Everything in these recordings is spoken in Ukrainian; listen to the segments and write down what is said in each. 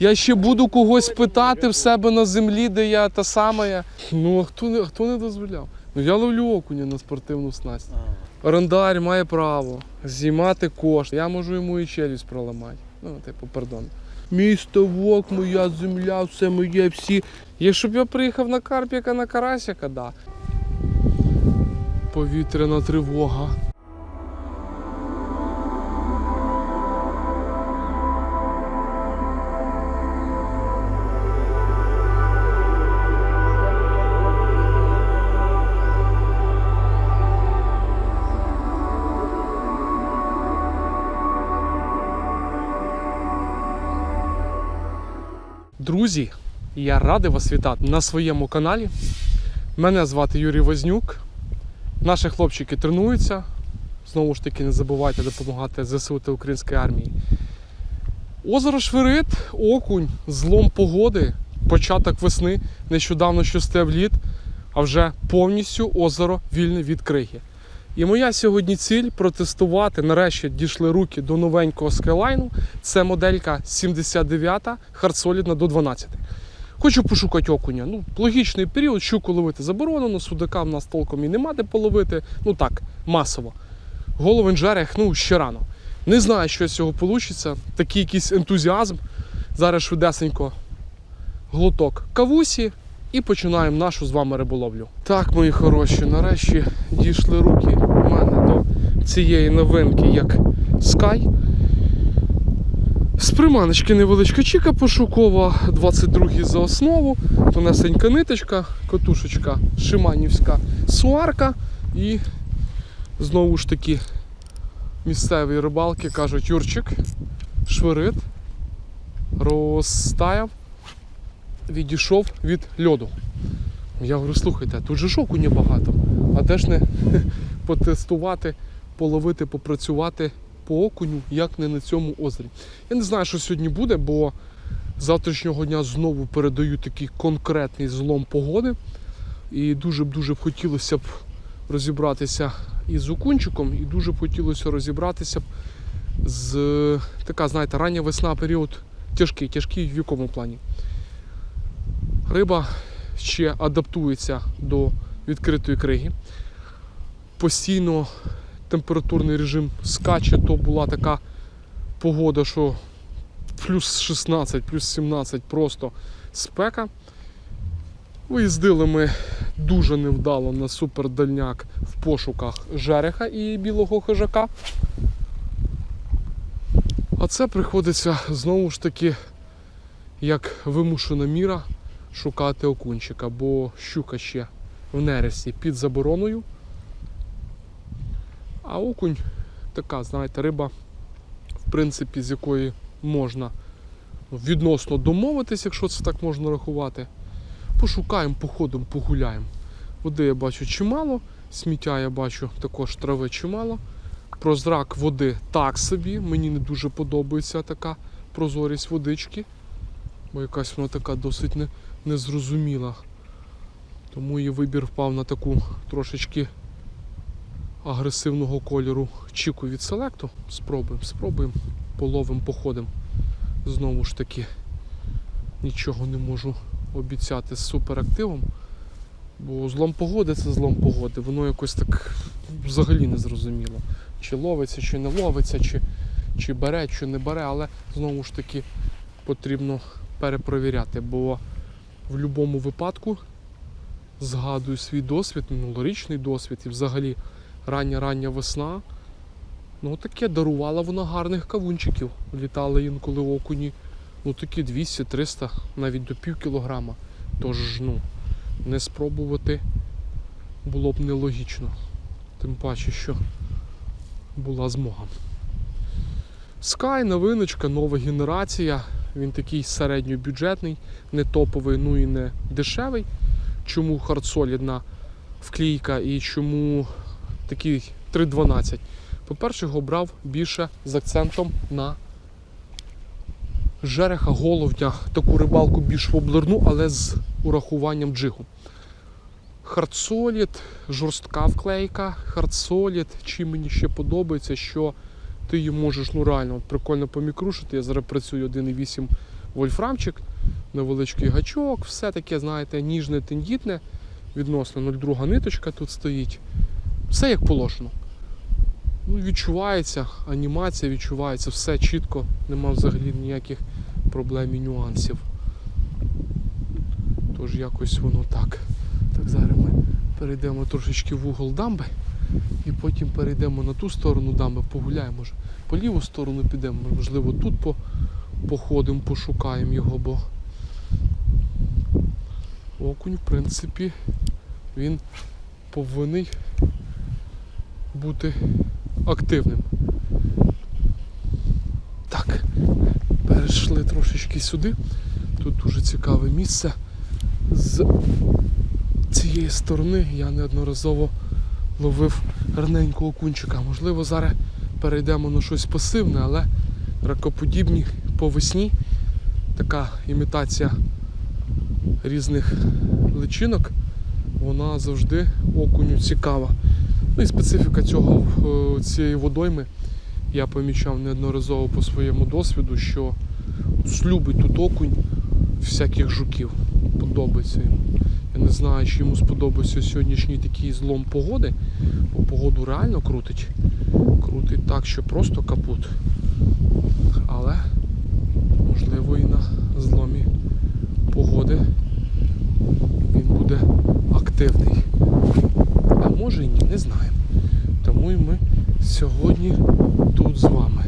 Я ще буду когось питати в себе на землі, де я та сама. Ну а хто не, хто не дозволяв? Ну я ловлю окуня на спортивну снасть. Орендар має право знімати кошти. Я можу йому і челюсть проламати. Ну, типу, пардон. Мій ставок, моя земля, все моє, всі. Якщо б я приїхав на Карпіка, на Карасяка, да. Повітряна тривога. Друзі, я радий вас вітати на своєму каналі. Мене звати Юрій Вознюк. Наші хлопчики тренуються. Знову ж таки, не забувайте допомагати ЗСУ та українській армії. Озеро Шверит, окунь, злом погоди, початок весни, нещодавно що став лід, а вже повністю озеро вільне від криги. І моя сьогодні ціль протестувати. Нарешті дійшли руки до новенького скайлайну. Це моделька 79 хардсолідна до 12. Хочу пошукати окуня. Ну, логічний період, щуку ловити заборонено, судака в нас толком і нема де половити. Ну так, масово. Головень жерех, ну, ще рано. Не знаю, що з цього вийде. Такий якийсь ентузіазм. Зараз швидесенько глоток кавусі і починаємо нашу з вами риболовлю. Так, мої хороші, нарешті дійшли руки цієї новинки, як Sky. З приманочки невеличка чіка пошукова, 22-й за основу, тонесенька ниточка, котушечка шиманівська суарка і знову ж таки місцеві рибалки кажуть, Юрчик, швирит, розтаяв, відійшов від льоду. Я говорю, слухайте, тут же ж окуня багато, а де ж не потестувати, половити, попрацювати по окуню, як не на цьому озері. Я не знаю, що сьогодні буде, бо завтрашнього дня знову передаю такий конкретний злом погоди. І дуже б дуже б хотілося б розібратися із окунчиком, і дуже б хотілося розібратися б з така, знаєте, рання весна період тяжкий, тяжкий в якому плані. Риба ще адаптується до відкритої криги. Постійно температурний режим скаче, то була така погода, що плюс 16, плюс 17 просто спека. Виїздили ми дуже невдало на супердальняк в пошуках жереха і білого хижака. А це приходиться знову ж таки як вимушена міра шукати окунчика, бо щука ще в нересті під забороною. А окунь така, знаєте, риба, в принципі, з якої можна відносно домовитись, якщо це так можна рахувати. Пошукаємо, походимо, погуляємо. Води я бачу чимало, сміття я бачу також трави чимало. Прозрак води так собі. Мені не дуже подобається така прозорість водички, бо якась вона така досить не, незрозуміла. Тому її вибір впав на таку трошечки агресивного кольору чіку від селекту. Спробуємо, спробуємо, половимо, походимо. Знову ж таки, нічого не можу обіцяти з суперактивом. Бо злом погоди це злом погоди. Воно якось так взагалі не зрозуміло. Чи ловиться, чи не ловиться, чи, чи бере, чи не бере, але знову ж таки потрібно перепровіряти, бо в будь-якому випадку згадую свій досвід, минулорічний досвід і взагалі рання-рання весна. Ну таке дарувала вона гарних кавунчиків. Літали інколи окуні. Ну такі 200-300, навіть до пів кілограма. Тож ну, не спробувати було б нелогічно. Тим паче, що була змога. Sky, новиночка, нова генерація. Він такий середньобюджетний, не топовий, ну і не дешевий. Чому хардсолідна вклійка і чому такий 3.12? По-перше, його брав більше з акцентом на жереха, головня, таку рибалку більш воблерну, але з урахуванням джигу. Хардсолід, жорстка вклейка, хардсолід. Чим мені ще подобається, що ти її можеш ну реально прикольно помікрушити. Я зараз працюю 1.8 вольфрамчик, невеличкий гачок, все таке, знаєте, ніжне, тендітне, відносно 0,2 ниточка тут стоїть. Все як положено. Ну, відчувається, анімація відчувається, все чітко, нема взагалі ніяких проблем і нюансів. Тож якось воно так. Так, зараз ми перейдемо трошечки в угол дамби і потім перейдемо на ту сторону дамби, погуляємо. Може, по ліву сторону підемо, можливо, тут по, походимо, пошукаємо його, бо окунь, в принципі, він повинен бути активним. Так, перейшли трошечки сюди. Тут дуже цікаве місце. З цієї сторони я неодноразово ловив гарненького окунчика. Можливо, зараз перейдемо на щось пасивне, але ракоподібні по весні. Така імітація різних личинок, вона завжди окуню цікава. Ну і специфіка цього е, цієї водойми я помічав неодноразово по своєму досвіду, що любить тут окунь всяких жуків. Подобається йому. Я не знаю, чи йому сподобався сьогоднішній такий злом погоди, бо погоду реально крутить. Крутить так, що просто капут. Але можливо і на зломі погоди він буде активний. Може і ні, не знаємо. Тому і ми сьогодні тут з вами.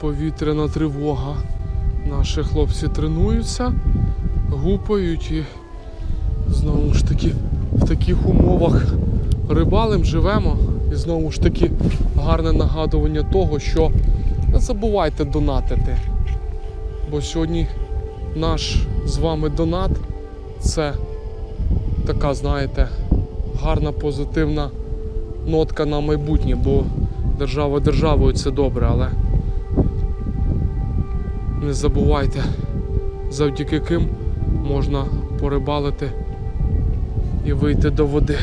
Повітряна тривога. Наші хлопці тренуються, гупають і знову ж таки в таких умовах рибалим живемо. І знову ж таки гарне нагадування того, що не забувайте донатити. Бо сьогодні наш з вами донат це така, знаєте, гарна позитивна нотка на майбутнє, бо держава державою це добре, але не забувайте, завдяки ким можна порибалити і вийти до води.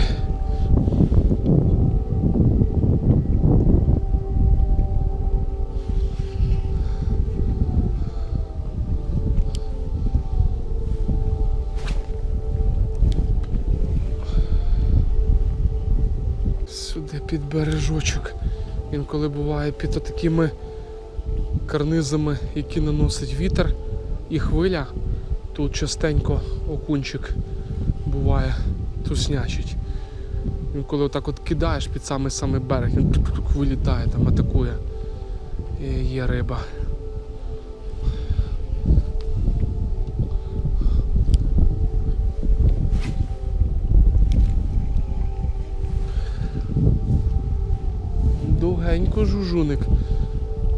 Бережочок. Він коли буває під такими карнизами, які наносить вітер і хвиля, тут частенько окунчик буває туснячить. Він коли отак от кидаєш під самий самий берег, він вилітає, там атакує. І є риба. Довгенько жужуник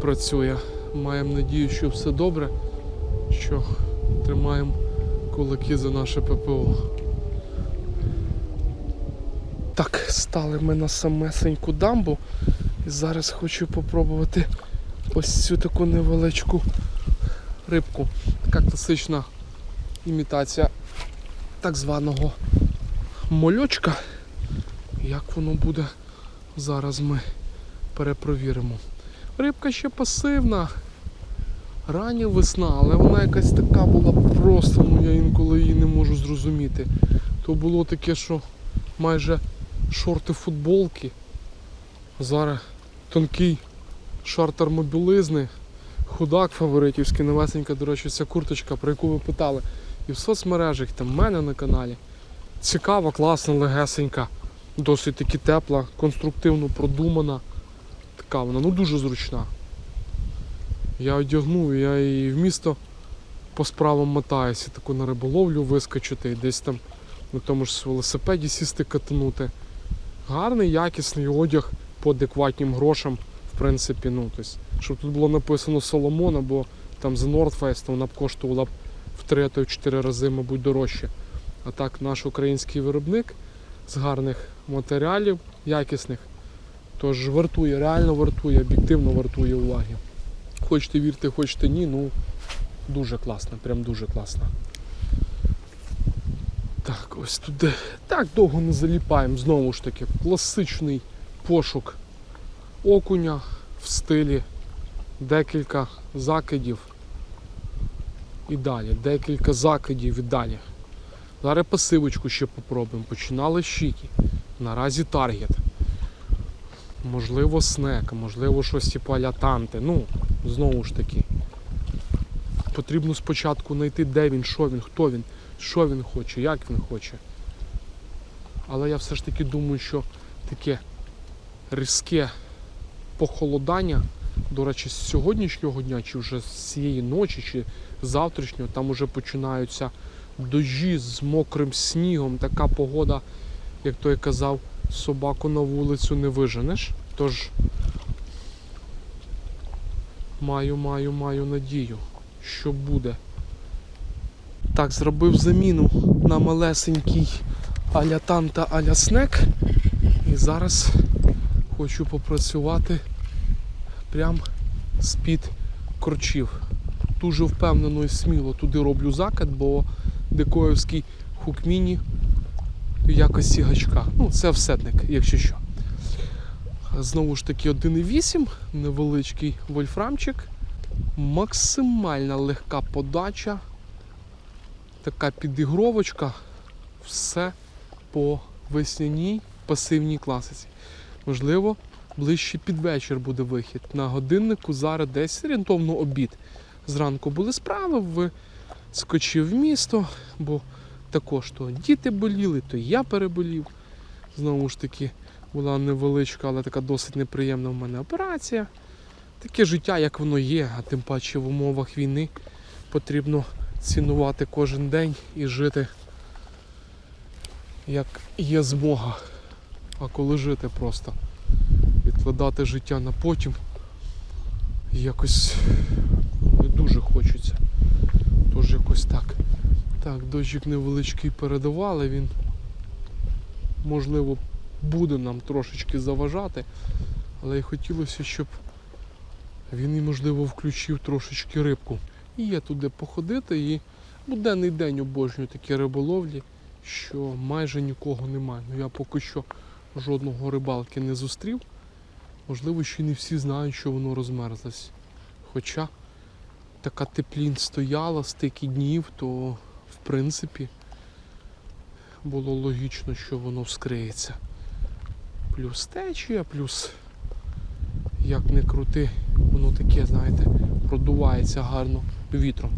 працює. Маємо надію, що все добре, що тримаємо кулаки за наше ППО. Так, стали ми на самесеньку дамбу. І зараз хочу попробувати ось цю таку невеличку рибку. Така класична імітація так званого мольочка. Як воно буде, зараз ми перепровіримо. Рибка ще пасивна. Рання весна, але вона якась така була просто, ну я інколи її не можу зрозуміти. То було таке, що майже шорти футболки. Зараз тонкий шар термобілизни, худак фаворитівський, новесенька, до речі, ця курточка, про яку ви питали. І в соцмережах, там в мене на каналі. Цікава, класна, легесенька, досить таки тепла, конструктивно продумана. Така вона, ну дуже зручна. Я одягнув, я і в місто по справам мотаюся, таку на риболовлю вискочити, і десь там на тому ж велосипеді сісти катанути. Гарний, якісний одяг по адекватним грошам, в принципі, ну, тобто, щоб тут було написано Соломон або там The North то вона б коштувала б в 3 а то й в 4 рази, мабуть, дорожче. А так наш український виробник з гарних матеріалів, якісних, тож вартує, реально вартує, об'єктивно вартує уваги. Хочете вірте, хочете ні, ну дуже класно, прям дуже класно. Так, ось туди. Так довго не заліпаємо, знову ж таки, класичний пошук окуня. в стилі декілька закидів і далі. Декілька закидів і далі. Зараз пасивочку ще попробуємо. Починали щіки. Наразі таргет. Можливо, снек, можливо, щось типу аля танти. Ну, знову ж таки. Потрібно спочатку знайти, де він, що він, хто він, що він хоче, як він хоче. Але я все ж таки думаю, що таке різке похолодання, до речі, з сьогоднішнього дня, чи вже з цієї ночі, чи завтрашнього, там вже починаються дощі з мокрим снігом. Така погода, як той казав, собаку на вулицю не виженеш. Тож маю, маю, маю надію, що буде. Так, зробив заміну на малесенький аля танта, аля снек. І зараз хочу попрацювати прям з-під корчів. Дуже впевнено і сміло туди роблю закид, бо декоївський хукміні в якості гачка. Ну, це всетник, якщо що. Знову ж таки 1,8, невеличкий вольфрамчик, максимальна легка подача, така підігровочка, все по весняній пасивній класиці. Можливо, ближче під вечір буде вихід. На годиннику зараз десь орієнтовно обід. Зранку були справи, скочив в місто, бо також то діти боліли, то я переболів. Знову ж таки, була невеличка, але така досить неприємна в мене операція. Таке життя, як воно є, а тим паче в умовах війни потрібно цінувати кожен день і жити як є змога. А коли жити просто, відкладати життя на потім якось не дуже хочеться. Тож якось так. Так, дощик невеличкий передавали, він можливо буде нам трошечки заважати, але й хотілося, щоб він і можливо включив трошечки рибку. І є туди походити і буденний день обожнюю такі риболовлі, що майже нікого немає. Ну я поки що жодного рибалки не зустрів. Можливо, ще й не всі знають, що воно розмерзлось. Хоча така теплінь стояла стільки днів, то принципі було логічно, що воно вскриється. Плюс течія, плюс як не крути, воно таке, знаєте, продувається гарно вітром.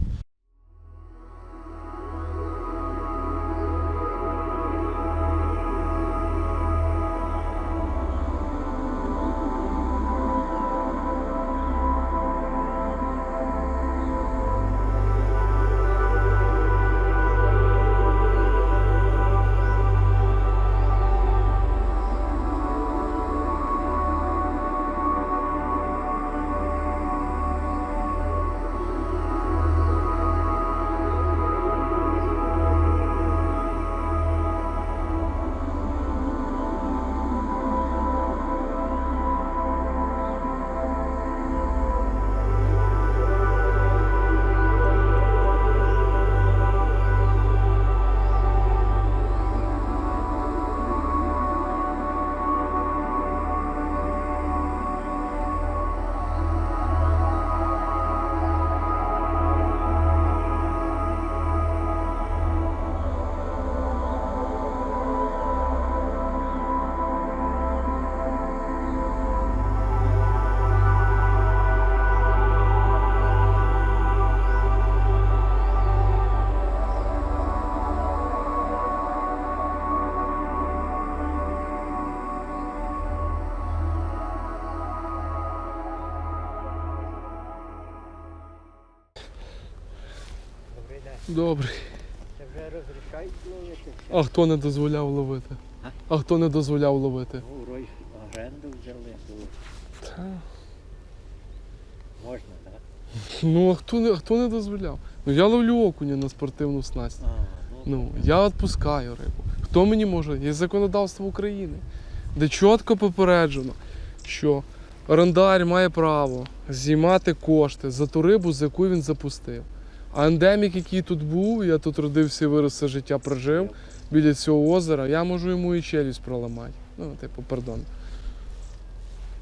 Добрий. Добре. Це вже розрішають ловити? А хто не дозволяв ловити? А? А хто не дозволяв ловити? Ну, рой оренду взяли, Та, можна, так? Ну а хто не, а хто не дозволяв? Ну я ловлю окуня на спортивну снасть. А, Ну, я відпускаю рибу. Хто мені може? Є законодавство України, де чітко попереджено, що орендар має право знімати кошти за ту рибу, за яку він запустив. А ендемік, який тут був, я тут родився і вирос все життя прожив біля цього озера, я можу йому і челюсть проламати. Ну, типу, пардон.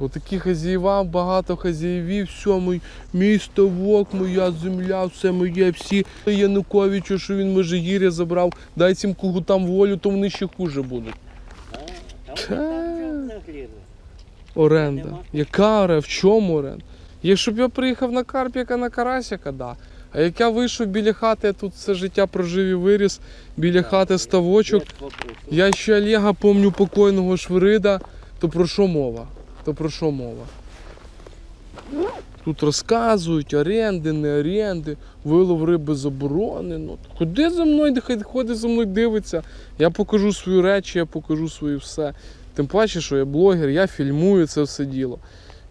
Бо такі хазяїва, багато хазяївів, все, мій, мій ставок, моя земля, все моє, всі Януковичу, що він Межигір'я забрав, дай цим кугутам волю, то вони ще хуже будуть. Там, там. Оренда. Яка оренда? В чому оренда? Якщо б я приїхав на Карпіка, на Карасяка, да. А як я вийшов біля хати, я тут все життя прожив і виріс, біля хати ставочок. Я ще Олега помню покойного Швирида, то про що мова? То про що мова? Тут розказують оренди, не оренди, вилов риби заборонено. Ходи за мною, нехай ходить за мною дивиться. Я покажу свої речі, я покажу свої все. Тим паче, що я блогер, я фільмую це все діло.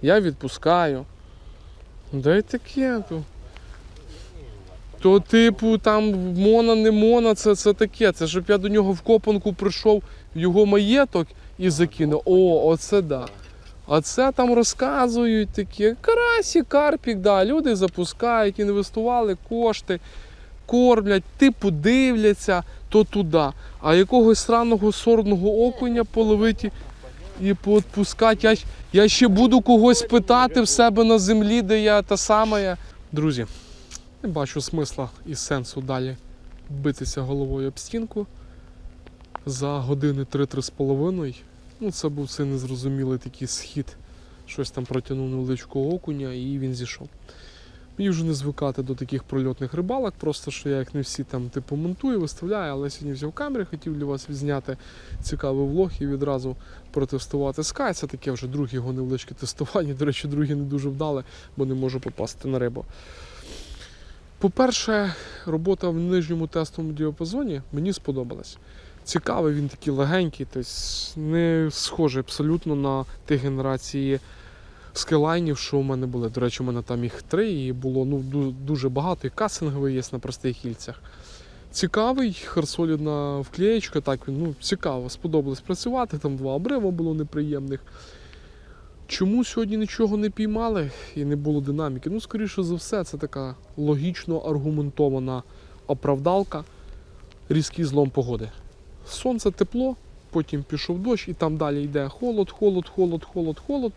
Я відпускаю. Да й таке. То, то типу, там мона, не мона, це, це таке. Це щоб я до нього в копанку прийшов його маєток і закинув. О, оце да. А це там розказують такі карасі, карпік, да, люди запускають, інвестували кошти, кормлять, типу дивляться, то туди. А якогось сраного сорного окуня половити і поотпускати. Я, я ще буду когось питати в себе на землі, де я та сама. Друзі, не бачу смисла і сенсу далі битися головою об стінку. За години 3-3 з половиною. Ну, це був цей незрозумілий такий схід. Щось там протягнув невеличкого окуня і він зійшов. Мені вже не звикати до таких прольотних рибалок, просто що я як не всі там типу монтую, виставляю, але сьогодні взяв камери, хотів для вас відзняти цікавий влог і відразу протестувати Sky. Це таке вже друге його невеличке тестування. До речі, друге не дуже вдале, бо не можу попасти на рибу. По-перше, робота в нижньому тестовому діапазоні мені сподобалась. Цікавий, він такий легенький, тобто не схожий абсолютно на ті генерації скелайнів, що у мене були. До речі, у мене там їх три, і було ну, дуже багато, і касинговий є на простих кільцях. Цікавий, харсолідна вклеєчка, так він ну, цікаво, сподобалось працювати, там два обрива було неприємних. Чому сьогодні нічого не піймали і не було динаміки? Ну, скоріше за все, це така логічно аргументована оправдалка, різкий злом погоди. Сонце тепло, потім пішов дощ, і там далі йде холод, холод, холод, холод, холод.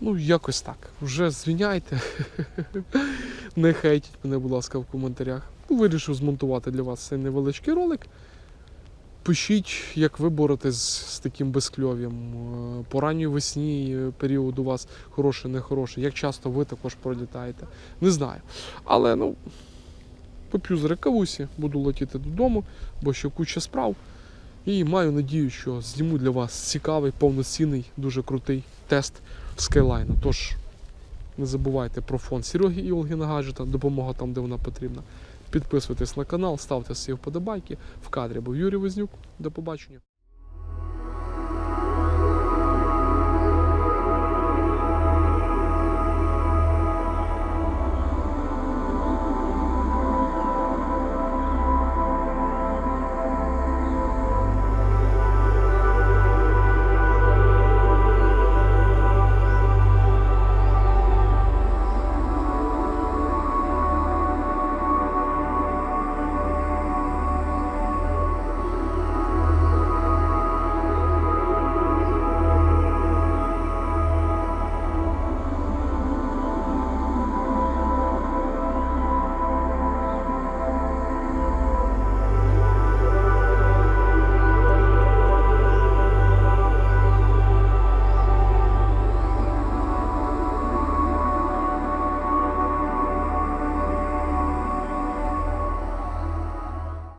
Ну, якось так. Вже звіняйте. Не хейтіть мене, будь ласка, в коментарях. Вирішив змонтувати для вас цей невеличкий ролик. Пишіть, як ви боретесь з таким безкльов'ям. Е, По ранній весні е, період у вас хороший, нехороший. Як часто ви також пролітаєте? Не знаю. Але ну, поп'ю з рекавусі, буду летіти додому, бо ще куча справ. І маю надію, що зніму для вас цікавий, повноцінний, дуже крутий тест Skyline. Тож не забувайте про фонд Сереги і Ольги Гаджета, допомога там, де вона потрібна. Підписуйтесь на канал, ставте свої вподобайки. В кадрі був Юрій Вознюк. До побачення.